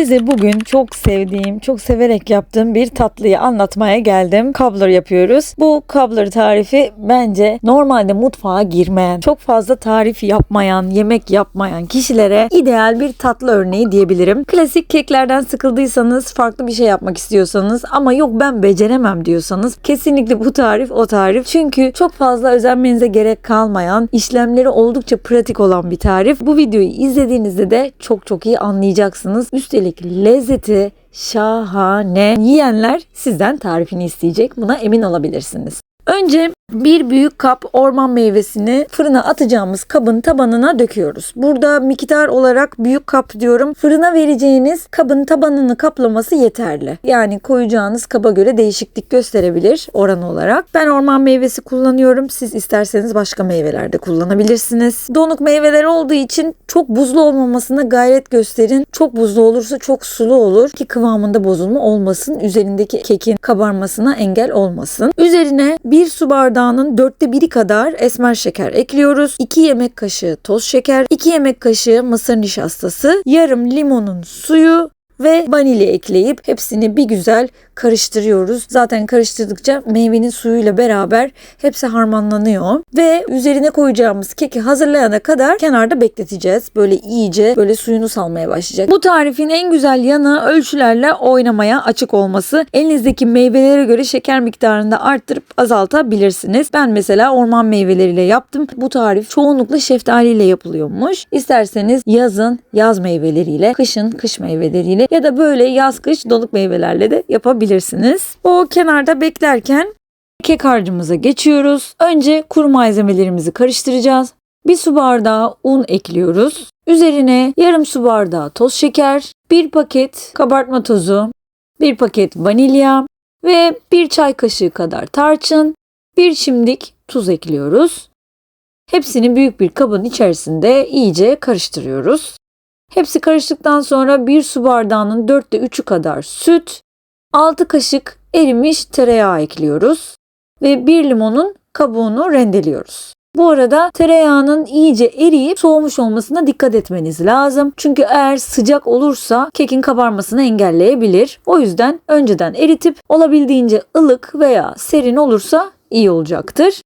Size bugün çok sevdiğim, çok severek yaptığım bir tatlıyı anlatmaya geldim. Cobbler yapıyoruz. Bu cobbler tarifi bence normalde mutfağa girmeyen, çok fazla tarif yapmayan, yemek yapmayan kişilere ideal bir tatlı örneği diyebilirim. Klasik keklerden sıkıldıysanız, farklı bir şey yapmak istiyorsanız ama yok ben beceremem diyorsanız kesinlikle bu tarif o tarif. Çünkü çok fazla özenmenize gerek kalmayan, işlemleri oldukça pratik olan bir tarif. Bu videoyu izlediğinizde de çok çok iyi anlayacaksınız. Üstelik lezzeti şahane. Yiyenler sizden tarifini isteyecek. Buna emin olabilirsiniz. Önce bir büyük kap orman meyvesini fırına atacağımız kabın tabanına döküyoruz. Burada miktar olarak büyük kap diyorum. Fırına vereceğiniz kabın tabanını kaplaması yeterli. Yani koyacağınız kaba göre değişiklik gösterebilir oran olarak. Ben orman meyvesi kullanıyorum. Siz isterseniz başka meyveler de kullanabilirsiniz. Donuk meyveler olduğu için çok buzlu olmamasına gayret gösterin. Çok buzlu olursa çok sulu olur ki kıvamında bozulma olmasın. Üzerindeki kekin kabarmasına engel olmasın. Üzerine bir su bardağının dörtte biri kadar esmer şeker ekliyoruz. 2 yemek kaşığı toz şeker, 2 yemek kaşığı mısır nişastası, yarım limonun suyu ve vanilya ekleyip hepsini bir güzel karıştırıyoruz. Zaten karıştırdıkça meyvenin suyuyla beraber hepsi harmanlanıyor ve üzerine koyacağımız keki hazırlayana kadar kenarda bekleteceğiz. Böyle iyice böyle suyunu salmaya başlayacak. Bu tarifin en güzel yanı ölçülerle oynamaya açık olması. Elinizdeki meyvelere göre şeker miktarını da arttırıp azaltabilirsiniz. Ben mesela orman meyveleriyle yaptım. Bu tarif çoğunlukla şeftaliyle yapılıyormuş. İsterseniz yazın yaz meyveleriyle, kışın kış meyveleriyle ya da böyle yaz kış donuk meyvelerle de yapabilirsiniz. O kenarda beklerken kek harcımıza geçiyoruz. Önce kuru malzemelerimizi karıştıracağız. Bir su bardağı un ekliyoruz. Üzerine yarım su bardağı toz şeker, bir paket kabartma tozu, bir paket vanilya ve bir çay kaşığı kadar tarçın, bir çimdik tuz ekliyoruz. Hepsini büyük bir kabın içerisinde iyice karıştırıyoruz. Hepsi karıştıktan sonra bir su bardağının dörtte üçü kadar süt, 6 kaşık erimiş tereyağı ekliyoruz ve bir limonun kabuğunu rendeliyoruz. Bu arada tereyağının iyice eriyip soğumuş olmasına dikkat etmeniz lazım. Çünkü eğer sıcak olursa kekin kabarmasını engelleyebilir. O yüzden önceden eritip olabildiğince ılık veya serin olursa iyi olacaktır.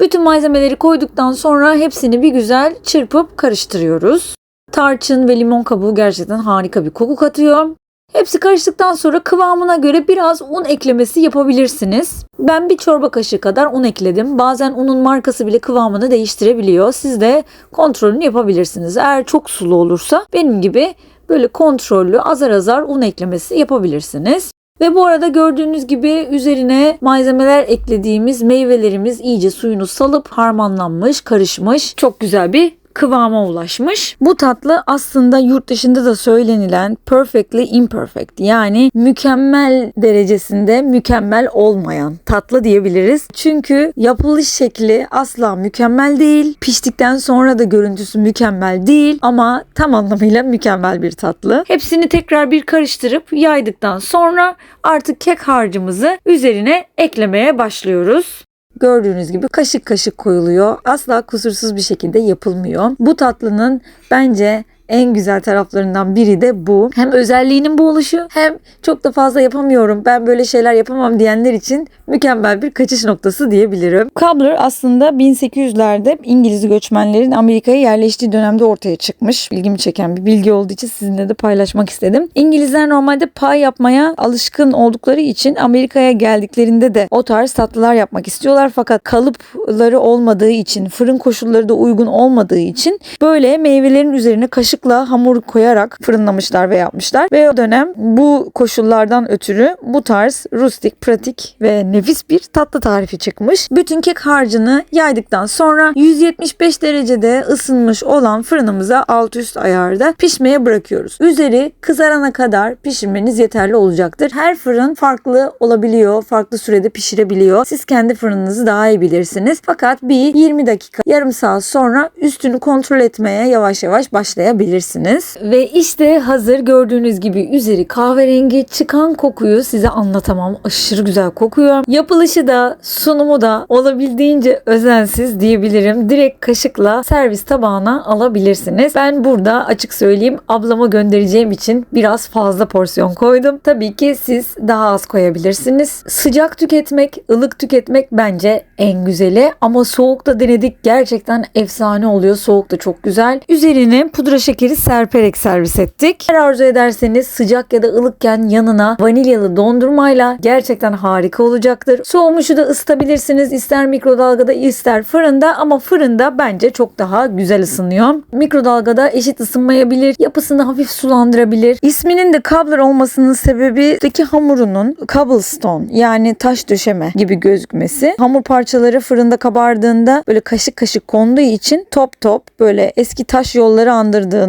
Bütün malzemeleri koyduktan sonra hepsini bir güzel çırpıp karıştırıyoruz. Tarçın ve limon kabuğu gerçekten harika bir koku katıyor. Hepsi karıştıktan sonra kıvamına göre biraz un eklemesi yapabilirsiniz. Ben bir çorba kaşığı kadar un ekledim. Bazen unun markası bile kıvamını değiştirebiliyor. Siz de kontrolünü yapabilirsiniz. Eğer çok sulu olursa benim gibi böyle kontrollü azar azar un eklemesi yapabilirsiniz. Ve bu arada gördüğünüz gibi üzerine malzemeler eklediğimiz meyvelerimiz iyice suyunu salıp harmanlanmış, karışmış. Çok güzel bir kıvama ulaşmış. Bu tatlı aslında yurt dışında da söylenilen perfectly imperfect yani mükemmel derecesinde mükemmel olmayan tatlı diyebiliriz. Çünkü yapılış şekli asla mükemmel değil. Piştikten sonra da görüntüsü mükemmel değil ama tam anlamıyla mükemmel bir tatlı. Hepsini tekrar bir karıştırıp yaydıktan sonra artık kek harcımızı üzerine eklemeye başlıyoruz. Gördüğünüz gibi kaşık kaşık koyuluyor. Asla kusursuz bir şekilde yapılmıyor. Bu tatlının bence en güzel taraflarından biri de bu. Hem özelliğinin bu oluşu hem çok da fazla yapamıyorum ben böyle şeyler yapamam diyenler için mükemmel bir kaçış noktası diyebilirim. Cobbler aslında 1800'lerde İngiliz göçmenlerin Amerika'ya yerleştiği dönemde ortaya çıkmış. İlgimi çeken bir bilgi olduğu için sizinle de paylaşmak istedim. İngilizler normalde pay yapmaya alışkın oldukları için Amerika'ya geldiklerinde de o tarz tatlılar yapmak istiyorlar fakat kalıpları olmadığı için fırın koşulları da uygun olmadığı için böyle meyvelerin üzerine kaşık kaşıkla hamur koyarak fırınlamışlar ve yapmışlar. Ve o dönem bu koşullardan ötürü bu tarz rustik, pratik ve nefis bir tatlı tarifi çıkmış. Bütün kek harcını yaydıktan sonra 175 derecede ısınmış olan fırınımıza alt üst ayarda pişmeye bırakıyoruz. Üzeri kızarana kadar pişirmeniz yeterli olacaktır. Her fırın farklı olabiliyor, farklı sürede pişirebiliyor. Siz kendi fırınınızı daha iyi bilirsiniz. Fakat bir 20 dakika, yarım saat sonra üstünü kontrol etmeye yavaş yavaş başlayabilirsiniz yapabilirsiniz. Ve işte hazır gördüğünüz gibi üzeri kahverengi çıkan kokuyu size anlatamam. Aşırı güzel kokuyor. Yapılışı da sunumu da olabildiğince özensiz diyebilirim. Direkt kaşıkla servis tabağına alabilirsiniz. Ben burada açık söyleyeyim ablama göndereceğim için biraz fazla porsiyon koydum. Tabii ki siz daha az koyabilirsiniz. Sıcak tüketmek, ılık tüketmek bence en güzeli ama soğukta denedik gerçekten efsane oluyor. Soğuk da çok güzel. Üzerine pudra şekeri serperek servis ettik. Eğer arzu ederseniz sıcak ya da ılıkken yanına vanilyalı dondurmayla gerçekten harika olacaktır. Soğumuşu da ısıtabilirsiniz. İster mikrodalgada ister fırında ama fırında bence çok daha güzel ısınıyor. Mikrodalgada eşit ısınmayabilir. Yapısını hafif sulandırabilir. İsminin de cobbler olmasının sebebi daki hamurunun cobblestone yani taş döşeme gibi gözükmesi. Hamur parçaları fırında kabardığında böyle kaşık kaşık konduğu için top top böyle eski taş yolları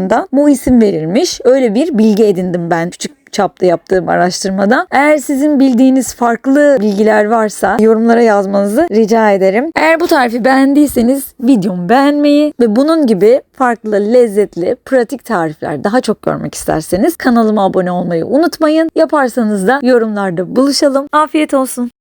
andırdığında bu isim verilmiş. Öyle bir bilgi edindim ben küçük çapta yaptığım araştırmada. Eğer sizin bildiğiniz farklı bilgiler varsa yorumlara yazmanızı rica ederim. Eğer bu tarifi beğendiyseniz videomu beğenmeyi ve bunun gibi farklı, lezzetli, pratik tarifler daha çok görmek isterseniz kanalıma abone olmayı unutmayın. Yaparsanız da yorumlarda buluşalım. Afiyet olsun.